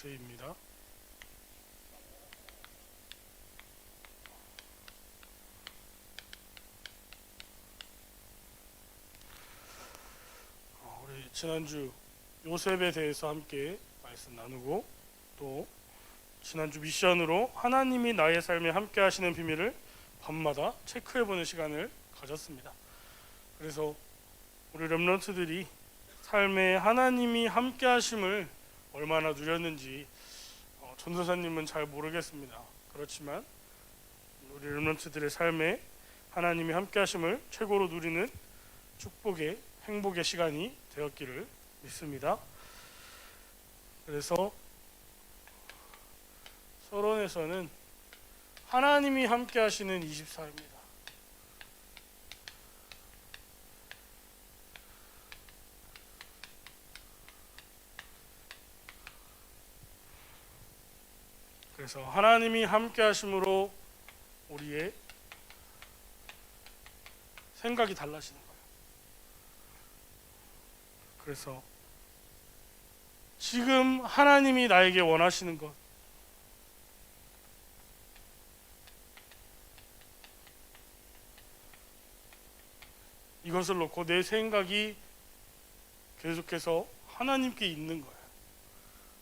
모세입니다. 어, 우리 지난주 요셉에 대해서 함께 말씀 나누고 또 지난주 미션으로 하나님이 나의 삶에 함께 하시는 비밀을 밤마다 체크해 보는 시간을 가졌습니다. 그래서 우리 렘런트들이 삶에 하나님이 함께 하심을 얼마나 누렸는지 어, 전도사님은 잘 모르겠습니다. 그렇지만 우리 렘런트들의 삶에 하나님이 함께 하심을 최고로 누리는 축복의 행복의 시간이 되었기를 믿습니다. 그래서 서론에서는 하나님이 함께 하시는 24입니다. 그래서 하나님이 함께 하심으로 우리의 생각이 달라지는 거예요. 그래서 지금 하나님이 나에게 원하시는 것 이것을 놓고 내 생각이 계속해서 하나님께 있는 거예요.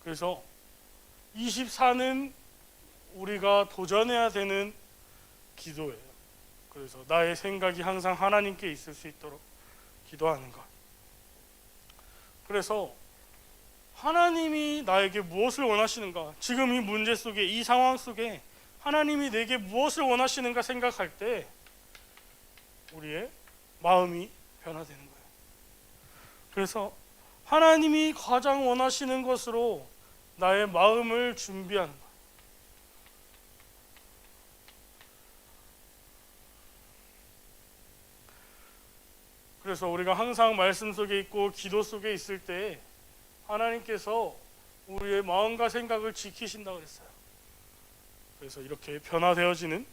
그래서 24는 우리가 도전해야 되는 기도예요. 그래서 나의 생각이 항상 하나님께 있을 수 있도록 기도하는 것. 그래서 하나님이 나에게 무엇을 원하시는가? 지금 이 문제 속에 이 상황 속에 하나님이 내게 무엇을 원하시는가 생각할 때 우리의 마음이 변화되는 거예요. 그래서 하나님이 가장 원하시는 것으로 나의 마음을 준비하는 거예요. 그래서 우리가 항상 말씀 속에 있고 기도 속에 있을 때 하나님께서 우리의 마음과 생각을 지키신다 그랬어요. 그래서 이렇게 변화되어지는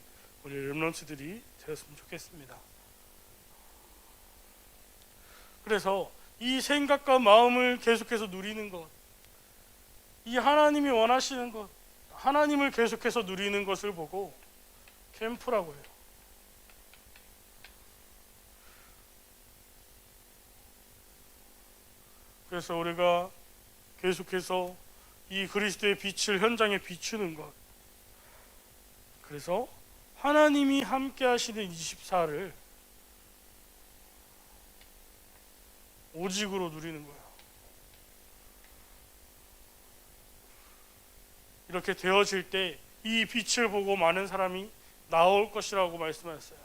우리 렘런츠들이 되었으면 좋겠습니다. 그래서 이 생각과 마음을 계속해서 누리는 것, 이 하나님이 원하시는 것, 하나님을 계속해서 누리는 것을 보고 캠프라고 해요. 그래서 우리가 계속해서 이 그리스도의 빛을 현장에 비추는 것. 그래서 하나님이 함께 하시는 24를 오직으로 누리는 거예요. 이렇게 되어질 때 이 빛을 보고 많은 사람이 나올 것이라고 말씀하셨어요.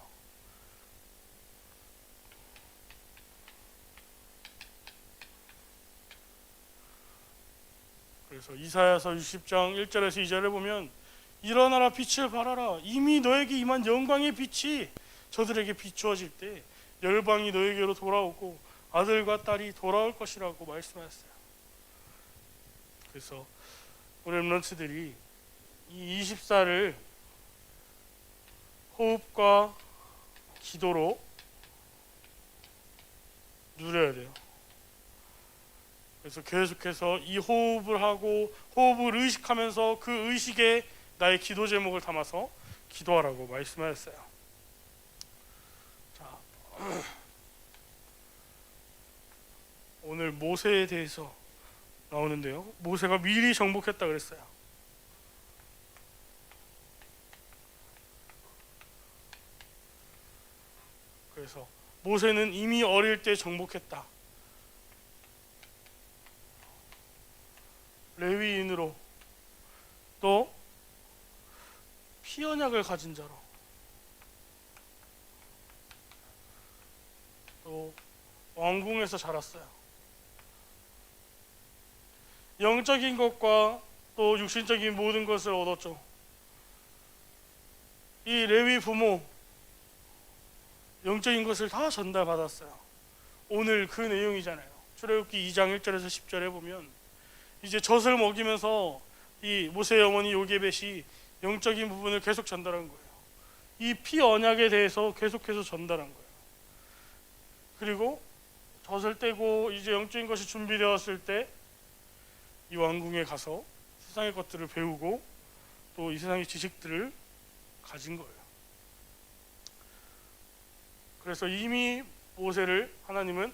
그래서 이사야서 60장 1절에서 2절을 보면 일어나라 빛을 발하라 이미 너에게 임한 영광의 빛이 저들에게 비추어질 때 열방이 너에게로 돌아오고 아들과 딸이 돌아올 것이라고 말씀하셨어요. 그래서 우리 렘런츠들이 이 24를 호흡과 기도로 누려야 돼요. 그래서 계속해서 이 호흡을 하고 호흡을 의식하면서 그 의식에 나의 기도 제목을 담아서 기도하라고 말씀하셨어요. 자, 오늘 모세에 대해서 나오는데요. 모세가 미리 정복했다 그랬어요. 그래서 모세는 이미 어릴 때 정복했다. 레위인으로 또 피언약을 가진 자로 또 왕궁에서 자랐어요. 영적인 것과 또 육신적인 모든 것을 얻었죠. 이 레위 부모 영적인 것을 다 전달받았어요. 오늘 그 내용이잖아요. 출애굽기 2장 1절에서 10절에 보면 이제 젖을 먹이면서 이 모세의 어머니 요게벳이 영적인 부분을 계속 전달한 거예요. 이 피 언약에 대해서 계속해서 전달한 거예요. 그리고 젖을 떼고 이제 영적인 것이 준비되었을 때 이 왕궁에 가서 세상의 것들을 배우고 또 이 세상의 지식들을 가진 거예요. 그래서 이미 모세를 하나님은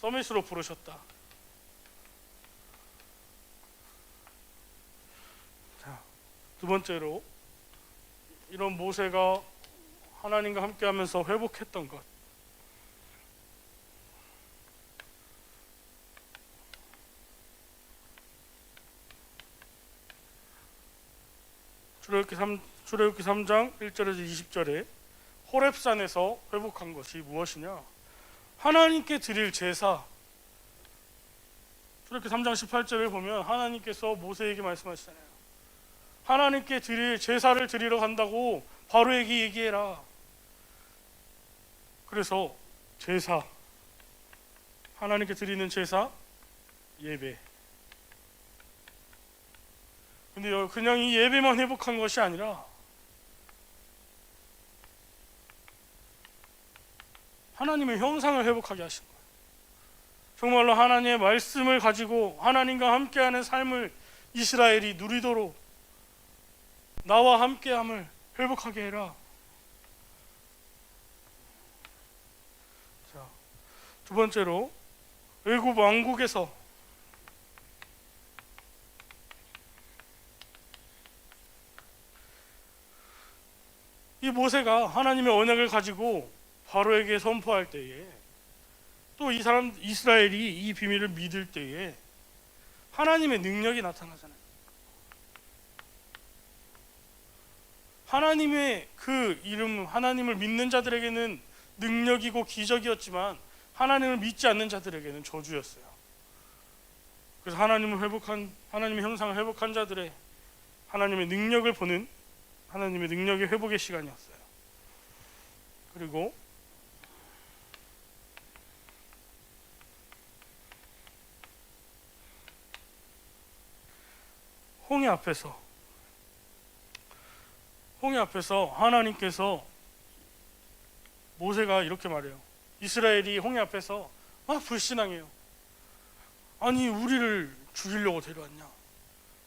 서밋으로 부르셨다. 두 번째로 이런 모세가 하나님과 함께 하면서 회복했던 것. 출애굽기 3 출애굽기 3장 1절에서 20절에 호렙산에서 회복한 것이 무엇이냐? 하나님께 드릴 제사. 출애굽기 3장 18절을 보면 하나님께서 모세에게 말씀하시잖아요. 하나님께 드릴 제사를 드리러 간다고 바로에게 얘기해라. 그래서 제사 하나님께 드리는 제사 예배. 근데 여- 그냥 이 예배만 회복한 것이 아니라 하나님의 형상을 회복하게 하신 거예요. 정말로 하나님의 말씀을 가지고 하나님과 함께하는 삶을 이스라엘이 누리도록 나와 함께함을 회복하게 해라. 자, 두 번째로 외국 왕국에서 이 모세가 하나님의 언약을 가지고 바로에게 선포할 때에 또 이 사람 이스라엘이 이 비밀을 믿을 때에 하나님의 능력이 나타나잖아요. 하나님의 그 이름 하나님을 믿는 자들에게는 능력이고 기적이었지만 하나님을 믿지 않는 자들에게는 저주였어요. 그래서 하나님을 회복한 하나님의 형상을 회복한 자들의 하나님의 능력을 보는 하나님의 능력의 회복의 시간이었어요. 그리고 홍해 앞에서 홍해 앞에서 하나님께서 모세가 이렇게 말해요. 이스라엘이 홍해 앞에서 막 불신앙해요. 아니 우리를 죽이려고 데려왔냐?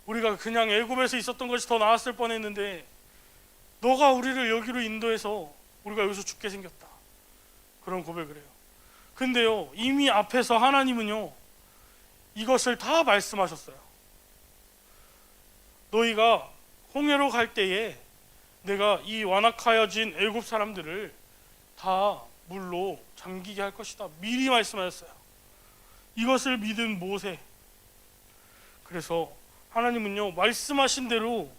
우리가 그냥 애굽에서 있었던 것이 더 나았을 뻔했는데 너가 우리를 여기로 인도해서 우리가 여기서 죽게 생겼다. 그런 고백을 해요. 근데요 이미 앞에서 하나님은요 이것을 다 말씀하셨어요. 너희가 홍해로 갈 때에 내가 이 완악하여진 애굽 사람들을 다 물로 잠기게 할 것이다. 미리 말씀하셨어요. 이것을 믿은 모세. 그래서 하나님은요 말씀하신 대로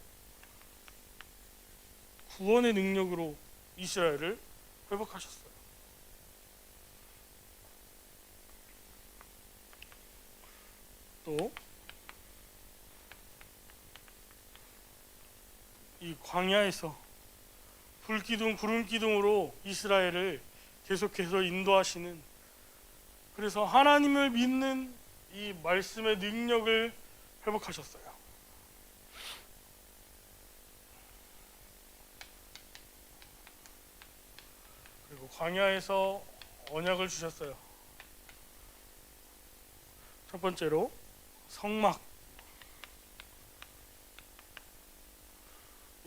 구원의 능력으로 이스라엘을 회복하셨어요. 또 이 광야에서 불기둥 구름기둥으로 이스라엘을 계속해서 인도하시는 그래서 하나님을 믿는 이 말씀의 능력을 회복하셨어요. 그리고 광야에서 언약을 주셨어요. 첫 번째로 성막.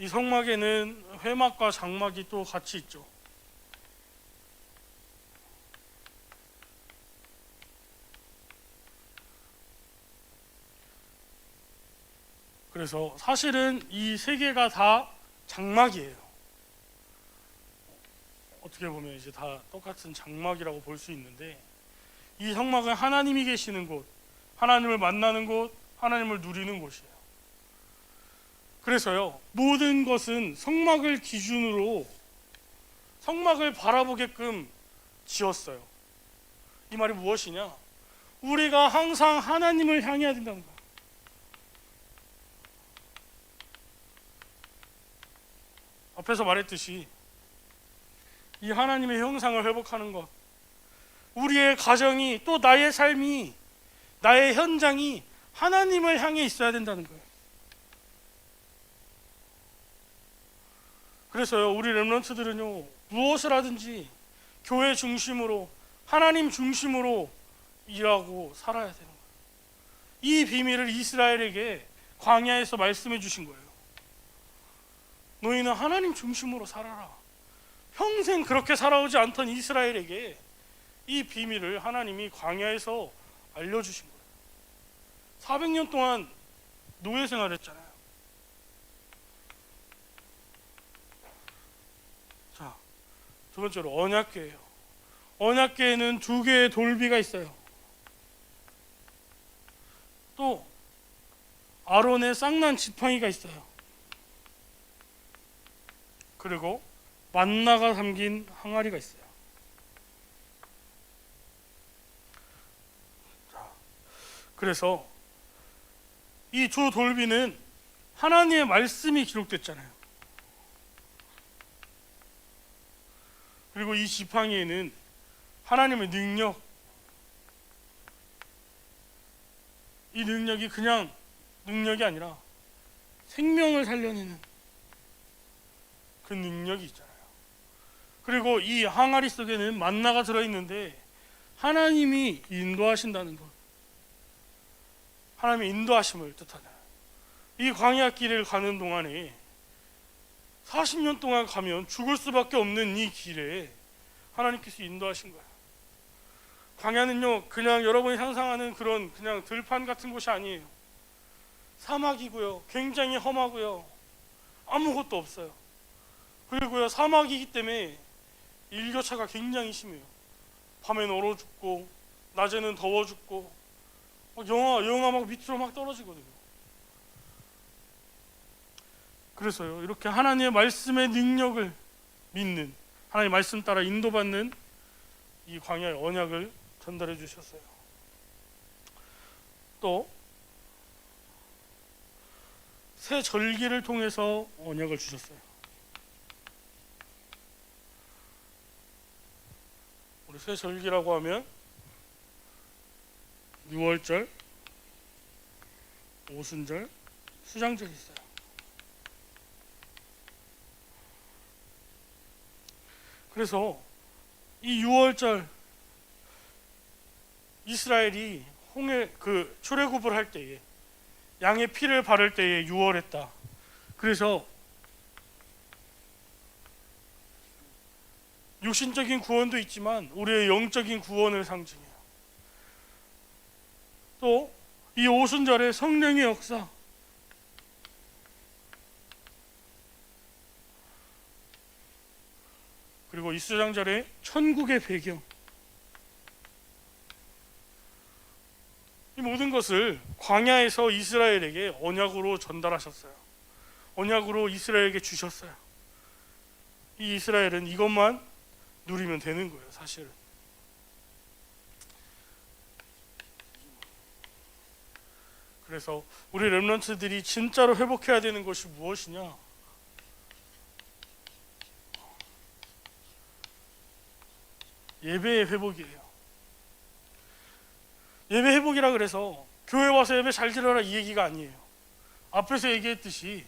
이 성막에는 회막과 장막이 또 같이 있죠. 그래서 사실은 이 세 개가 다 장막이에요. 어떻게 보면 이제 다 똑같은 장막이라고 볼 수 있는데 이 성막은 하나님이 계시는 곳, 하나님을 만나는 곳, 하나님을 누리는 곳이에요. 그래서요 모든 것은 성막을 기준으로 성막을 바라보게끔 지었어요. 이 말이 무엇이냐? 우리가 항상 하나님을 향해야 된다는 거예요. 앞에서 말했듯이 이 하나님의 형상을 회복하는 것, 우리의 가정이 또 나의 삶이 나의 현장이 하나님을 향해 있어야 된다는 거예요. 그래서요, 우리 렘런트들은요, 무엇을 하든지 교회 중심으로, 하나님 중심으로 일하고 살아야 되는 거예요. 이 비밀을 이스라엘에게 광야에서 말씀해 주신 거예요. 너희는 하나님 중심으로 살아라. 평생 그렇게 살아오지 않던 이스라엘에게 이 비밀을 하나님이 광야에서 알려주신 거예요. 400년 동안 노예 생활했잖아요. 자, 두 번째로 언약궤예요. 언약궤에는 두 개의 돌비가 있어요. 또 아론의 쌍난 지팡이가 있어요. 그리고 만나가 담긴 항아리가 있어요. 자, 그래서 이 두 돌비는 하나님의 말씀이 기록됐잖아요. 그리고 이 지팡이에는 하나님의 능력, 이 능력이 그냥 능력이 아니라 생명을 살려내는 그 능력이 있잖아요. 그리고 이 항아리 속에는 만나가 들어있는데 하나님이 인도하신다는 것. 하나님의 인도하심을 뜻하잖아요. 이 광야 길을 가는 동안에 40년 동안 가면 죽을 수밖에 없는 이 길에 하나님께서 인도하신 거예요. 광야는요, 그냥 여러분이 상상하는 그런 그냥 들판 같은 곳이 아니에요. 사막이고요. 굉장히 험하고요. 아무것도 없어요. 그리고요, 사막이기 때문에 일교차가 굉장히 심해요. 밤엔 얼어 죽고, 낮에는 더워 죽고, 막 영하, 영하 막 밑으로 막 떨어지거든요. 그래서요, 이렇게 하나님의 말씀의 능력을 믿는, 하나님의 말씀 따라 인도받는 이 광야의 언약을 전달해 주셨어요. 또, 새 절기를 통해서 언약을 주셨어요. 우리 새 절기라고 하면 6월절, 오순절, 수장절이 있어요. 그래서 이 6월절 이스라엘이 홍해 그 출애굽을 할 때에 양의 피를 바를 때에 6월했다. 그래서 육신적인 구원도 있지만 우리의 영적인 구원을 상징해요. 또 이 오순절에 성령의 역사 그리고 이수장절에 천국의 배경 이 모든 것을 광야에서 이스라엘에게 언약으로 전달하셨어요. 언약으로 이스라엘에게 주셨어요. 이 이스라엘은 이것만 누리면 되는 거예요, 사실은. 그래서 우리 렘런트들이 진짜로 회복해야 되는 것이 무엇이냐? 예배의 회복이에요. 예배 회복이라 그래서 교회 와서 예배 잘 드려라 이 얘기가 아니에요. 앞에서 얘기했듯이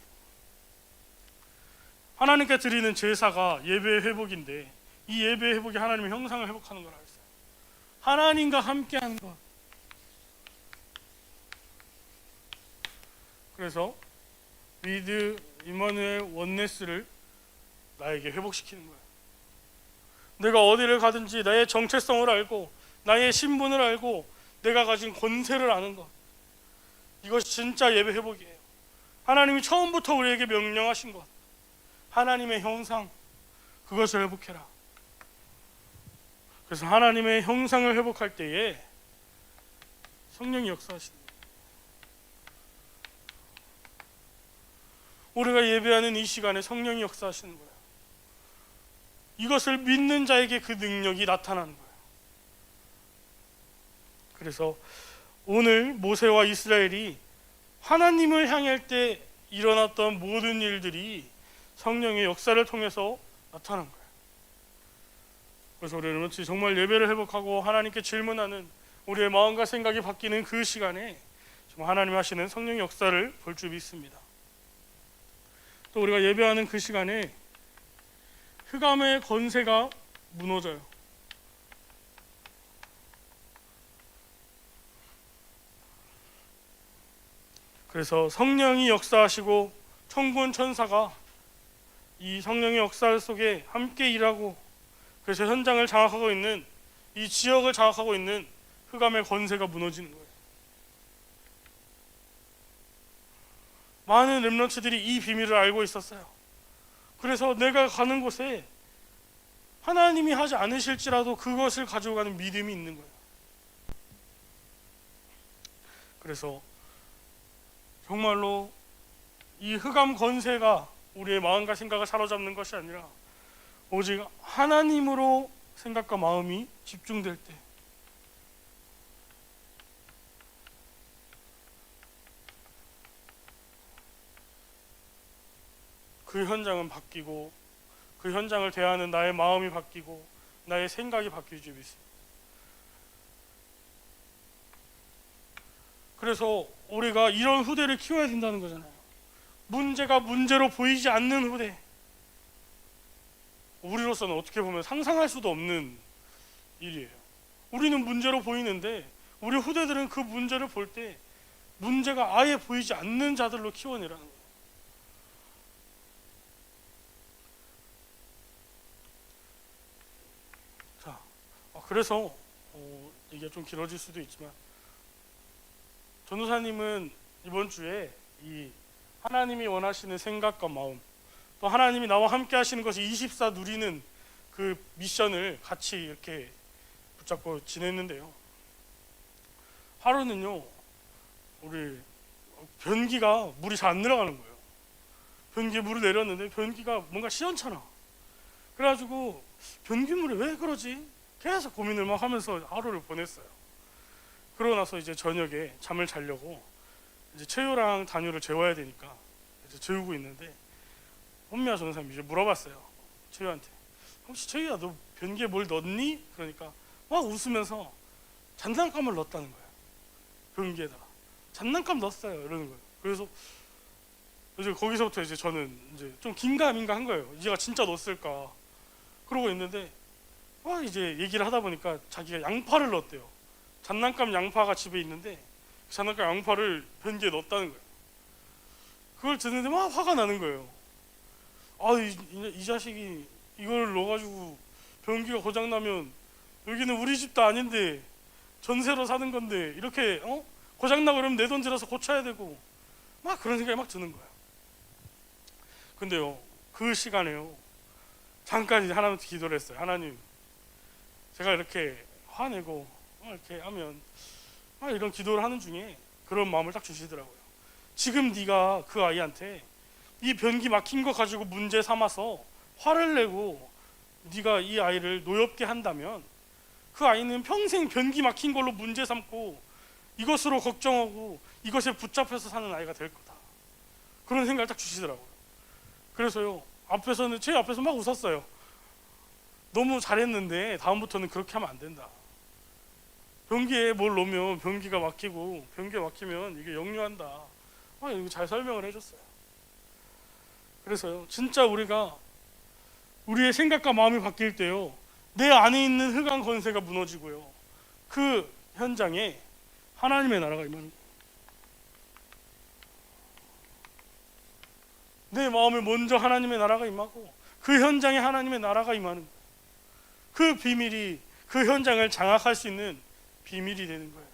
하나님께 드리는 제사가 예배의 회복인데 이 예배의 회복이 하나님의 형상을 회복하는 거라 했어요. 하나님과 함께하는 것. 그래서 위드 이마누엘 원네스를 나에게 회복시키는 거예요. 내가 어디를 가든지 나의 정체성을 알고 나의 신분을 알고 내가 가진 권세를 아는 것. 이것이 진짜 예배 회복이에요. 하나님이 처음부터 우리에게 명령하신 것. 하나님의 형상 그것을 회복해라. 그래서 하나님의 형상을 회복할 때에 성령이 역사하신다. 우리가 예배하는 이 시간에 성령이 역사하시는 거예요. 이것을 믿는 자에게 그 능력이 나타나는 거예요. 그래서 오늘 모세와 이스라엘이 하나님을 향할 때 일어났던 모든 일들이 성령의 역사를 통해서 나타난 거예요. 그래서 우리는 정말 예배를 회복하고 하나님께 질문하는 우리의 마음과 생각이 바뀌는 그 시간에 정말 하나님 하시는 성령의 역사를 볼 줄 믿습니다. 또 우리가 예배하는 그 시간에 흑암의 권세가 무너져요. 그래서 성령이 역사하시고 천군 천사가 이 성령의 역사 속에 함께 일하고 그래서 현장을 장악하고 있는 이 지역을 장악하고 있는 흑암의 권세가 무너지는 거예요. 많은 렘런츠들이 이 비밀을 알고 있었어요. 그래서 내가 가는 곳에 하나님이 하지 않으실지라도 그것을 가지고 가는 믿음이 있는 거예요. 그래서 정말로 이 흑암 권세가 우리의 마음과 생각을 사로잡는 것이 아니라 오직 하나님으로 생각과 마음이 집중될 때 그 현장은 바뀌고 그 현장을 대하는 나의 마음이 바뀌고 나의 생각이 바뀔 줄 믿습니다. 그래서 우리가 이런 후대를 키워야 된다는 거잖아요. 문제가 문제로 보이지 않는 후대. 우리로서는 어떻게 보면 상상할 수도 없는 일이에요. 우리는 문제로 보이는데 우리 후대들은 그 문제를 볼 때 문제가 아예 보이지 않는 자들로 키워내라는 거예요. 자, 어, 그래서 어, 이게 좀 길어질 수도 있지만 전도사님은 이번 주에 이 하나님이 원하시는 생각과 마음 또 하나님이 나와 함께 하시는 것이 24 누리는 그 미션을 같이 이렇게 붙잡고 지냈는데요. 하루는요, 우리 변기가 물이 잘안 들어가는 거예요. 변기에 물을 내렸는데 변기가 뭔가 시원찮아. 그래가지고 변기물이 왜 그러지? 계속 고민을 막 하면서 하루를 보냈어요. 그러고 나서 이제 저녁에 잠을 자려고 이제 채유랑 단유를 재워야 되니까 이제 재우고 있는데 혼미야 전사님이 이제 물어봤어요. 채유한테 혹시 채유야 너 변기에 뭘 넣었니? 그러니까 막 웃으면서 장난감을 넣었다는 거예요. 변기에다가 장난감 넣었어요. 이러는 거예요. 그래서 이제 거기서부터 이제 저는 이제 좀 긴가민가 한 거예요. 얘가 진짜 넣었을까? 그러고 있는데 막 이제 얘기를 하다 보니까 자기가 양파를 넣었대요. 장난감 양파가 집에 있는데 그 장난감 양파를 변기에 넣었다는 거예요. 그걸 듣는데 막 화가 나는 거예요. 아, 이, 자식이 이걸 넣어가지고 변기가 고장 나면 여기는 우리 집도 아닌데 전세로 사는 건데 이렇게 어 고장 나 그러면 내 돈 들여서 고쳐야 되고 막 그런 생각이 막 드는 거예요. 근데요 그 시간에요 잠깐 이제 하나님한테 기도를 했어요. 하나님 제가 이렇게 화내고 어, 이렇게 하면 아, 이런 기도를 하는 중에 그런 마음을 딱 주시더라고요. 지금 네가 그 아이한테 이 변기 막힌 거 가지고 문제 삼아서 화를 내고 네가 이 아이를 노엽게 한다면 그 아이는 평생 변기 막힌 걸로 문제 삼고 이것으로 걱정하고 이것에 붙잡혀서 사는 아이가 될 거다. 그런 생각을 딱 주시더라고요. 그래서요 앞에서는 제 앞에서 막 웃었어요. 너무 잘했는데 다음부터는 그렇게 하면 안 된다. 변기에 뭘 넣으면 변기가 막히고 변기가 막히면 이게 역류한다. 아, 이거 잘 설명을 해줬어요. 그래서요, 진짜 우리가 우리의 생각과 마음이 바뀔 때요, 내 안에 있는 흑암 권세가 무너지고요, 그 현장에 하나님의 나라가 거예요. 내 마음을 먼저 하나님의 나라가 임하고 그 현장에 하나님의 나라가 임하는. 그 비밀이 그 현장을 장악할 수 있는 비밀이 되는 거예요.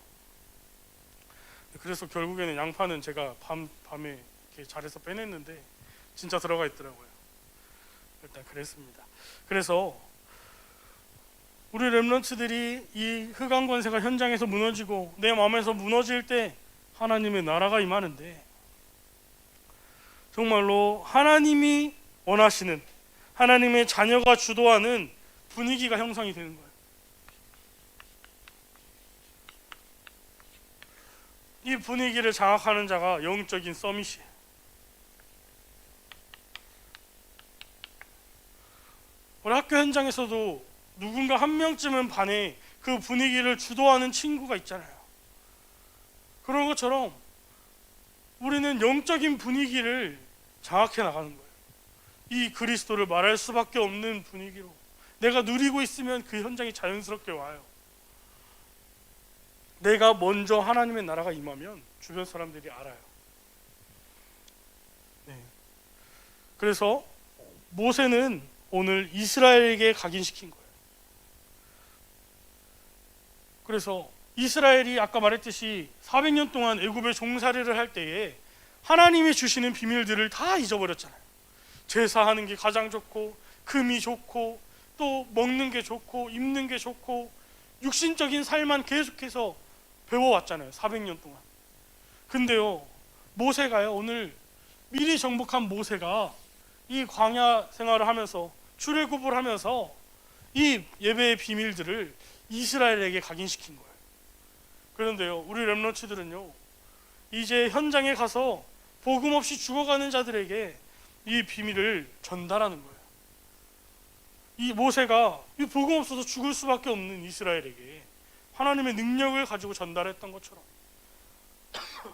그래서 결국에는 양파는 제가 밤 밤에 잘해서 빼냈는데 진짜 들어가 있더라고요. 일단 그랬습니다. 그래서 우리 렘런츠들이 이 흑암 권세가 현장에서 무너지고 내 마음에서 무너질 때 하나님의 나라가 임하는데 정말로 하나님이 원하시는 하나님의 자녀가 주도하는 분위기가 형성이 되는 거예요. 이 분위기를 장악하는 자가 영적인 서밋이에요. 우리 학교 현장에서도 누군가 한 명쯤은 반에 그 분위기를 주도하는 친구가 있잖아요. 그런 것처럼 우리는 영적인 분위기를 장악해 나가는 거예요. 이 그리스도를 말할 수밖에 없는 분위기로 내가 누리고 있으면 그 현장이 자연스럽게 와요. 내가 먼저 하나님의 나라가 임하면 주변 사람들이 알아요. 네. 그래서 모세는 오늘 이스라엘에게 각인시킨 거예요. 그래서 이스라엘이 아까 말했듯이 400년 동안 애굽의 종살이를 할 때에 하나님이 주시는 비밀들을 다 잊어버렸잖아요. 제사하는 게 가장 좋고 금이 좋고 또 먹는 게 좋고 입는 게 좋고 육신적인 삶만 계속해서 배워왔잖아요. 400년 동안. 근데요. 모세가요. 오늘 미리 정복한 모세가 이 광야 생활을 하면서 출애굽을 하면서 이 예배의 비밀들을 이스라엘에게 각인시킨 거예요. 그런데요. 우리 렘넌츠들은요. 이제 현장에 가서 복음 없이 죽어가는 자들에게 이 비밀을 전달하는 거예요. 이 모세가 이 복음 없어서 죽을 수밖에 없는 이스라엘에게 하나님의 능력을 가지고 전달했던 것처럼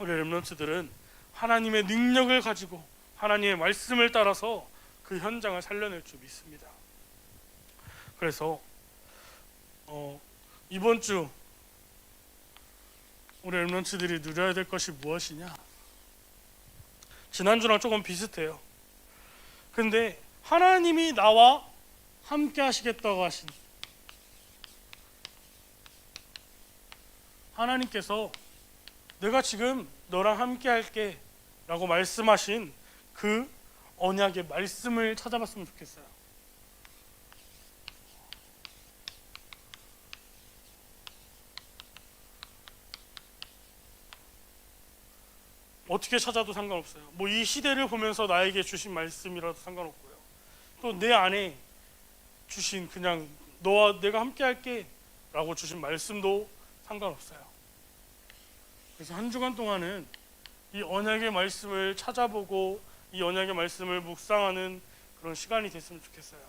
우리 렘넌트들은 하나님의 능력을 가지고 하나님의 말씀을 따라서 그 현장을 살려낼 줄 믿습니다. 그래서 어, 이번 주 우리 렘넌트들이 누려야 될 것이 무엇이냐? 지난주랑 조금 비슷해요. 근데 하나님이 나와 함께 하시겠다고 하신 하나님께서 내가 지금 너랑 함께 할게 라고 말씀하신 그 언약의 말씀을 찾아봤으면 좋겠어요. 어떻게 찾아도 상관없어요. 뭐 이 시대를 보면서 나에게 주신 말씀이라도 상관없고요. 또 내 안에 주신 그냥 너와 내가 함께 할게 라고 주신 말씀도 상관없어요. 그래서 한 주간 동안은 이 언약의 말씀을 찾아보고 이 언약의 말씀을 묵상하는 그런 시간이 됐으면 좋겠어요.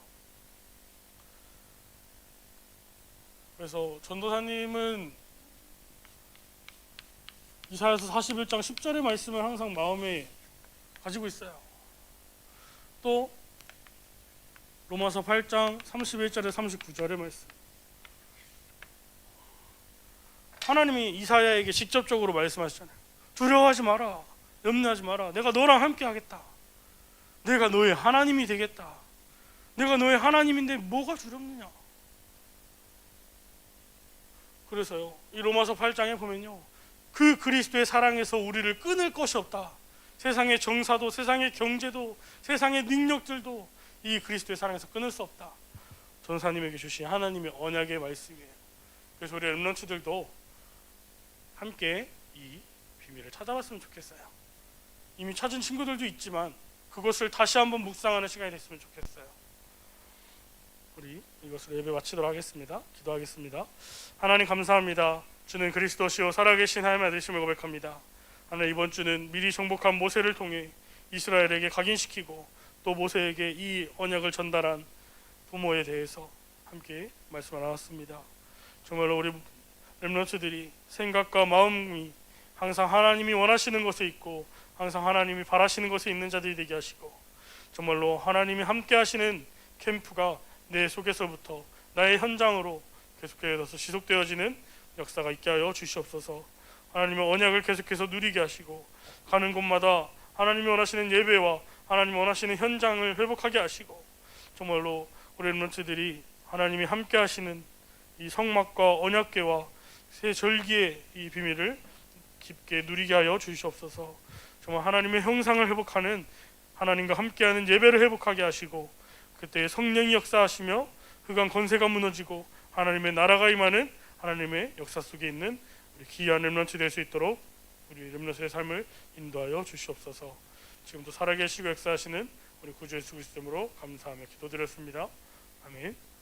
그래서 전도사님은 이사야서 41장 10절의 말씀을 항상 마음에 가지고 있어요. 또 로마서 8장 31절에 39절의 말씀. 하나님이 이사야에게 직접적으로 말씀하시잖아요. 두려워하지 마라. 염려하지 마라. 내가 너랑 함께 하겠다. 내가 너의 하나님이 되겠다. 내가 너의 하나님인데 뭐가 두렵느냐? 그래서요. 이 로마서 8장에 보면요. 그 그리스도의 사랑에서 우리를 끊을 것이 없다. 세상의 정사도 세상의 경제도 세상의 능력들도 이 그리스도의 사랑에서 끊을 수 없다. 전사님에게 주신 하나님의 언약의 말씀이에요. 그래서 우리 렘런츠들도 함께 이 비밀을 찾아봤으면 좋겠어요. 이미 찾은 친구들도 있지만 그것을 다시 한번 묵상하는 시간이 됐으면 좋겠어요. 우리 이것으로 예배 마치도록 하겠습니다. 기도하겠습니다. 하나님 감사합니다. 주는 그리스도시요 살아계신 하나님의 아들심을 고백합니다. 하나님 이번 주는 미리 정복한 모세를 통해 이스라엘에게 각인시키고 또 모세에게 이 언약을 전달한 부모에 대해서 함께 말씀을 나눴습니다. 정말로 우리 렘런츠들이 생각과 마음이 항상 하나님이 원하시는 것에 있고 항상 하나님이 바라시는 것에 있는 자들이 되게 하시고 정말로 하나님이 함께 하시는 캠프가 내 속에서부터 나의 현장으로 계속해서 지속되어지는 역사가 있게 하여 주시옵소서. 하나님의 언약을 계속해서 누리게 하시고 가는 곳마다 하나님이 원하시는 예배와 하나님이 원하시는 현장을 회복하게 하시고 정말로 우리 렘런트들이 하나님이 함께 하시는 이 성막과 언약궤와 새 절기의 이 비밀을 깊게 누리게 하여 주시옵소서. 정말 하나님의 형상을 회복하는 하나님과 함께하는 예배를 회복하게 하시고 그때 성령이 역사하시며 흑암 권세가 무너지고 하나님의 나라가 임하는 하나님의 역사 속에 있는 우리 귀한 렘런트 될 수 있도록 우리 렘런트의 삶을 인도하여 주시옵소서. 지금도 살아계시고 역사하시는 우리 구주 예수 그리스도로 감사하며 기도드렸습니다. 아멘.